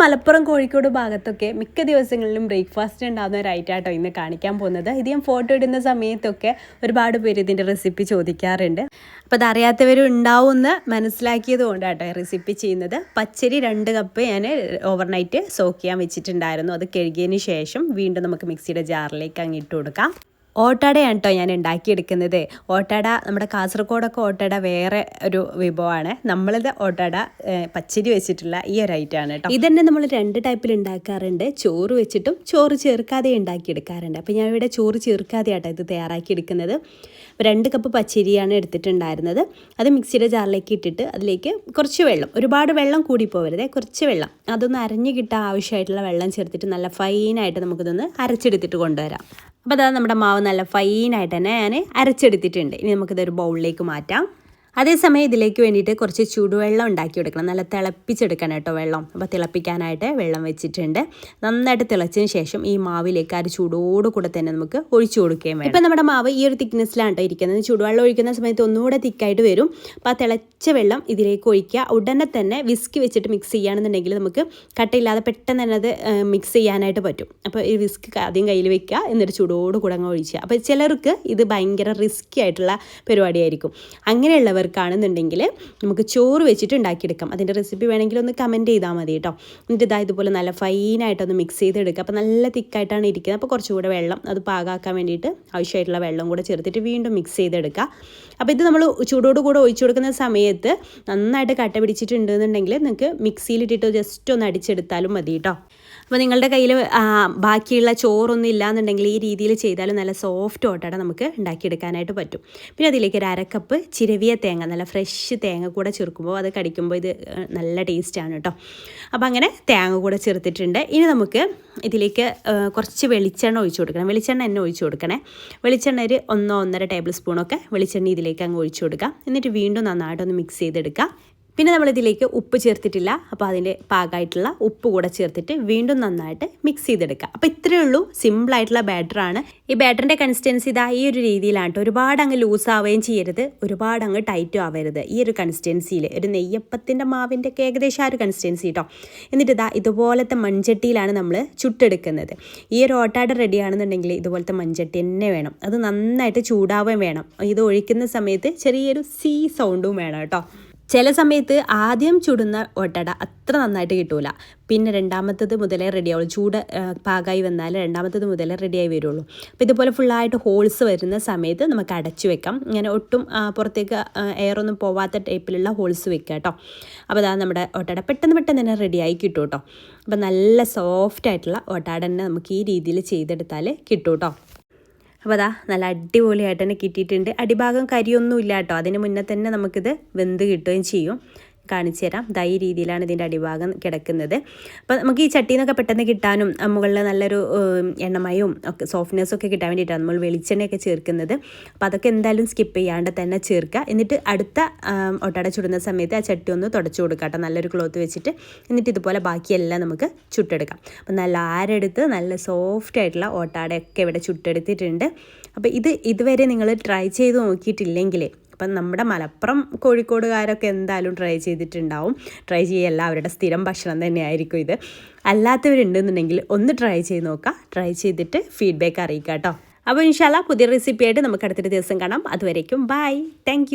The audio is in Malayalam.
മലപ്പുറം കോഴിക്കോട് ഭാഗത്തൊക്കെ മിക്ക ദിവസങ്ങളിലും ബ്രേക്ക്ഫാസ്റ്റ് ഉണ്ടാകുന്ന ഒരു ഐറ്റാട്ടോ ഇന്ന് കാണിക്കാൻ പോകുന്നത്. ഇത് ഞാൻ ഫോട്ടോ ഇടുന്ന സമയത്തൊക്കെ ഒരുപാട് പേര് ഇതിന്റെ റെസിപ്പി ചോദിക്കാറുണ്ട്. അപ്പോൾ അതറിയാത്തവർ ഉണ്ടാവുമെന്ന് മനസ്സിലാക്കിയത് കൊണ്ടാട്ടോ റെസിപ്പി ചെയ്യുന്നത്. പച്ചരി രണ്ട് കപ്പ് ഞാൻ ഓവർനൈറ്റ് സോക്ക് ചെയ്യാൻ വെച്ചിട്ടുണ്ടായിരുന്നു. അത് കഴുകിയതിന് ശേഷം വീണ്ടും നമുക്ക് മിക്സിയുടെ ജാറിലേക്ക് അങ്ങ് ഇട്ട് കൊടുക്കാം. ഓട്ടടയാണ് കേട്ടോ ഞാൻ ഉണ്ടാക്കിയെടുക്കുന്നത്. ഓട്ടട നമ്മുടെ കാസർഗോഡൊക്കെ ഓട്ടട വേറെ ഒരു വിഭവമാണ്. നമ്മളിത് ഓട്ടട പച്ചരി വെച്ചിട്ടുള്ള ഈ ഒരു ഐറ്റമാണ് കേട്ടോ. ഇതന്നെ നമ്മൾ രണ്ട് ടൈപ്പിൽ ഉണ്ടാക്കാറുണ്ട്. ചോറ് വെച്ചിട്ടും ചോറ് ചേർക്കാതെ ഉണ്ടാക്കിയെടുക്കാറുണ്ട്. അപ്പോൾ ഞാൻ ഇവിടെ ചോറ് ചേർക്കാതെ ആട്ടോ ഇത് തയ്യാറാക്കിയെടുക്കുന്നത്. രണ്ട് കപ്പ് പച്ചരിയാണ് എടുത്തിട്ടുണ്ടായിരുന്നത്. അത് മിക്സിയുടെ ജാറിലേക്ക് ഇട്ടിട്ട് അതിലേക്ക് കുറച്ച് വെള്ളം ഒരുപാട് വെള്ളം കൂടി പോകരുത് കുറച്ച് വെള്ളം. അതൊന്ന് അരഞ്ഞു കിട്ടാൻ ആവശ്യമായിട്ടുള്ള വെള്ളം ചേർത്തിട്ട് നല്ല ഫൈനായിട്ട് നമുക്കിതൊന്ന് അരച്ചെടുത്തിട്ട് കൊണ്ടുവരാം. അപ്പോൾ അതാ നമ്മുടെ മാവ് നല്ല ഫൈനായിട്ട് തന്നെ ഞാൻ അരച്ചെടുത്തിട്ടുണ്ട്. ഇനി നമുക്കിതൊരു ബൗളിലേക്ക് മാറ്റാം. അതേസമയം ഇതിലേക്ക് വേണ്ടിയിട്ട് കുറച്ച് ചൂടുവെള്ളം ഉണ്ടാക്കിയെടുക്കണം. നല്ല തിളപ്പിച്ചെടുക്കണം കേട്ടോ വെള്ളം. അപ്പോൾ തിളപ്പിക്കാനായിട്ട് വെള്ളം വെച്ചിട്ടുണ്ട്. നന്നായിട്ട് തിളച്ചതിന് ശേഷം ഈ മാവിലേക്ക് ആ ഒരു ചൂടോടുകൂടെ തന്നെ നമുക്ക് ഒഴിച്ചു കൊടുക്കുകയും വേണം. ഇപ്പം നമ്മുടെ മാവ് ഈ ഒരു തിക്നെസ്സിലാണ് കേട്ടോ ഇരിക്കുന്നത്. ചൂടുവെള്ളം ഒഴിക്കുന്ന സമയത്ത് ഒന്നുകൂടെ തിക്കായിട്ട് വരും. അപ്പോൾ ആ തിളച്ച വെള്ളം ഇതിലേക്ക് ഒഴിക്കുക. ഉടനെ തന്നെ വിസ്ക് വെച്ചിട്ട് മിക്സ് ചെയ്യുകയാണെന്നുണ്ടെങ്കിൽ നമുക്ക് കട്ടയില്ലാതെ പെട്ടെന്ന് തന്നെ അത് മിക്സ് ചെയ്യാനായിട്ട് പറ്റും. അപ്പോൾ ഈ വിസ്ക് ആദ്യം കയ്യിൽ വെക്കുക. എന്നിട്ട് ചൂടോട് കൂടെ അങ്ങ് ഒഴിക്കുക അപ്പോൾ ചിലർക്ക് ഇത് ഭയങ്കര റിസ്ക്കി ആയിട്ടുള്ള പരിപാടിയായിരിക്കും. അങ്ങനെയുള്ളവർക്കാണെന്നുണ്ടെങ്കിൽ നമുക്ക് ചോറ് വെച്ചിട്ട് ഉണ്ടാക്കിയെടുക്കാം. അതിന്റെ റെസിപ്പി വേണമെങ്കിൽ ഒന്ന് കമന്റ് ചെയ്താൽ മതി കേട്ടോ. എന്നിട്ട് ഇതാ ഇതുപോലെ നല്ല ഫൈനായിട്ടൊന്ന് മിക്സ് ചെയ്തെടുക്കുക. അപ്പോൾ നല്ല തിക്കായിട്ടാണ് ഇരിക്കുന്നത്. അപ്പോൾ കുറച്ചുകൂടെ വെള്ളം അത് പാകാക്കാൻ വേണ്ടിയിട്ട് ആവശ്യമായിട്ടുള്ള വെള്ളം കൂടെ ചേർത്തിട്ട് വീണ്ടും മിക്സ് ചെയ്തെടുക്കുക. അപ്പോൾ ഇത് നമ്മൾ ചൂടോട് കൂടെ ഒഴിച്ചു കൊടുക്കുന്ന സമയത്ത് നന്നായിട്ട് കട്ട പിടിച്ചിട്ടുണ്ടെന്നുണ്ടെങ്കിൽ നിങ്ങൾക്ക് മിക്സിയിലിട്ടിട്ട് ജസ്റ്റ് ഒന്ന് അടിച്ചെടുത്താലും മതി കേട്ടോ. അപ്പോൾ നിങ്ങളുടെ കയ്യിൽ ബാക്കിയുള്ള ചോറൊന്നും ഇല്ലാന്നുണ്ടെങ്കിൽ ഈ രീതിയിൽ ചെയ്താലും നല്ല സോഫ്റ്റ് ഓട്ടട നമുക്ക് ഉണ്ടാക്കിയെടുക്കാനായിട്ട് പറ്റും. പിന്നെ അതിലേക്ക് ഒരു അരക്കപ്പ് ചിരവിയ തേങ്ങ നല്ല ഫ്രഷ് തേങ്ങ കൂടെ ചേർക്കുമ്പോൾ അത് കടിക്കുമ്പോൾ ഇത് നല്ല ടേസ്റ്റാണ് കേട്ടോ അപ്പോൾ അങ്ങനെ തേങ്ങ കൂടെ ചേർത്തിട്ടുണ്ട്. ഇനി നമുക്ക് ഇതിലേക്ക് കുറച്ച് വെളിച്ചെണ്ണ ഒഴിച്ചു കൊടുക്കണം. വെളിച്ചെണ്ണ എന്നെ ഒഴിച്ചു കൊടുക്കണേ. വെളിച്ചെണ്ണ ഒരു ഒന്നോ ഒന്നര ടേബിൾ സ്പൂണൊക്കെ വെളിച്ചെണ്ണ ഇതിലേക്ക് അങ്ങ് ഒഴിച്ചു കൊടുക്കാം. എന്നിട്ട് വീണ്ടും നന്നായിട്ടൊന്ന് മിക്സ് ചെയ്തെടുക്കാം. പിന്നെ നമ്മളിതിലേക്ക് ഉപ്പ് ചേർത്തിട്ടില്ല. അപ്പോൾ അതിന്റെ പാകമായിട്ടുള്ള ഉപ്പ് കൂടെ ചേർത്തിട്ട് വീണ്ടും നന്നായിട്ട് മിക്സ് ചെയ്തെടുക്കുക അപ്പോൾ ഇത്രയേ ഉള്ളൂ. സിമ്പിളായിട്ടുള്ള ബാറ്ററാണ് ഈ ബാറ്ററിന്റെ കൺസിസ്റ്റൻസി ഇതാ ഈ ഒരു രീതിയിലാണ്. ഒരുപാട് അങ്ങ് ലൂസ് ആവുകയും ചെയ്യരുത്. ഒരുപാട് അങ്ങ് ടൈറ്റും ആവരുത്. ഈ ഒരു കൺസിസ്റ്റൻസിയിൽ ഒരു നെയ്യപ്പത്തിന്റെ മാവിന്റെ ഒക്കെ ഏകദേശം ആ ഒരു കൺസിസ്റ്റൻസി കേട്ടോ എന്നിട്ട് ഇതാ ഇതുപോലത്തെ മൺചട്ടിയിലാണ് നമ്മൾ ചുട്ടെടുക്കുന്നത്. ഈ ഒരു ഓട്ടാട് റെഡിയാണെന്നുണ്ടെങ്കിൽ ഇതുപോലത്തെ മൺചട്ടി തന്നെ വേണം. അത് നന്നായിട്ട് ചൂടാവുകയും വേണം. ഇത് ഒഴിക്കുന്ന സമയത്ത് ചെറിയൊരു സീ സൗണ്ടും വേണം കേട്ടോ ചില സമയത്ത് ആദ്യം ചുടുന്ന ഒട്ടട അത്ര നന്നായിട്ട് കിട്ടൂല. പിന്നെ രണ്ടാമത്തത് മുതലേ റെഡിയാവുള്ളൂ ചൂട് പാകമായി വന്നാൽ രണ്ടാമത്തത് മുതലേ റെഡിയായി വരുള്ളൂ. അപ്പോൾ ഇതുപോലെ ഫുള്ളായിട്ട് ഹോൾസ് വരുന്ന സമയത്ത് നമുക്ക് അടച്ചു വെക്കാം. ഇങ്ങനെ ഒട്ടും പുറത്തേക്ക് എയറൊന്നും പോവാത്ത ടൈപ്പിലുള്ള ഹോൾസ് വെക്കുക കേട്ടോ അപ്പോൾ അതാ നമ്മുടെ ഒട്ടട പെട്ടെന്ന് പെട്ടെന്ന് തന്നെ റെഡിയായി കിട്ടും കേട്ടോ അപ്പോൾ നല്ല സോഫ്റ്റ് ആയിട്ടുള്ള ഒട്ടാട തന്നെ നമുക്ക് ഈ രീതിയിൽ ചെയ്തെടുത്താൽ കിട്ടും കേട്ടോ അപ്പോൾ അതാ നല്ല അടിപൊളിയായിട്ട് തന്നെ കിട്ടിയിട്ടുണ്ട്. അടിഭാഗം കരിയൊന്നും ഇല്ല കേട്ടോ അതിന് മുന്നേ തന്നെ നമുക്കിത് വെന്ത് കിട്ടുകയും ചെയ്യും. കാണിച്ചു തരാം. ദാ ഈ രീതിയിലാണ് ഇതിന്റെ അടിഭാഗം കിടക്കുന്നത്. അപ്പോൾ നമുക്ക് ഈ ചട്ടിയിൽ നിന്നൊക്കെ പെട്ടെന്ന് കിട്ടാനും മുകളിൽ നല്ലൊരു എണ്ണമയവും ഒക്കെ സോഫ്റ്റ്നെസ്സും ഒക്കെ കിട്ടാൻ വേണ്ടിയിട്ടാണ് നമ്മൾ വെളിച്ചെണ്ണയൊക്കെ ചേർക്കുന്നത്. അപ്പോൾ അതൊക്കെ എന്തായാലും സ്കിപ്പ് ചെയ്യാണ്ട് തന്നെ ചേർക്കുക. എന്നിട്ട് അടുത്ത ഒട്ടട ചുടുന്ന സമയത്ത് ആ ചട്ടി ഒന്ന് തുടച്ചു കൊടുക്കുക കേട്ടോ. നല്ലൊരു ക്ലോത്ത് വെച്ചിട്ട്. എന്നിട്ട് ഇതുപോലെ ബാക്കിയെല്ലാം നമുക്ക് ചുട്ടെടുക്കാം. അപ്പോൾ നല്ല ആരെടുത്ത് നല്ല സോഫ്റ്റ് ആയിട്ടുള്ള ഓട്ടാടയൊക്കെ ഇവിടെ ചുട്ടെടുത്തിട്ടുണ്ട്. അപ്പോൾ ഇത് ഇതുവരെ നിങ്ങൾ ട്രൈ ചെയ്ത് നോക്കിയിട്ടില്ലെങ്കിൽ അപ്പം നമ്മുടെ മലപ്പുറം കോഴിക്കോടുകാരൊക്കെ എന്തായാലും ട്രൈ ചെയ്തിട്ടുണ്ടാവും. ട്രൈ ചെയ്യല്ല അവരുടെ സ്ഥിരം ഭക്ഷണം തന്നെയായിരിക്കും ഇത്. അല്ലാത്തവരുണ്ടെന്നുണ്ടെങ്കിൽ ഒന്ന് ട്രൈ ചെയ്ത് നോക്കുക ട്രൈ ചെയ്തിട്ട് ഫീഡ്ബാക്ക് അറിയിക്കുക കേട്ടോ അപ്പോൾ ഇൻഷാല്ല പുതിയ റെസിപ്പിയായിട്ട് നമുക്ക് അടുത്തൊരു ദിവസം കാണാം. അതുവരേക്കും ബൈ താങ്ക്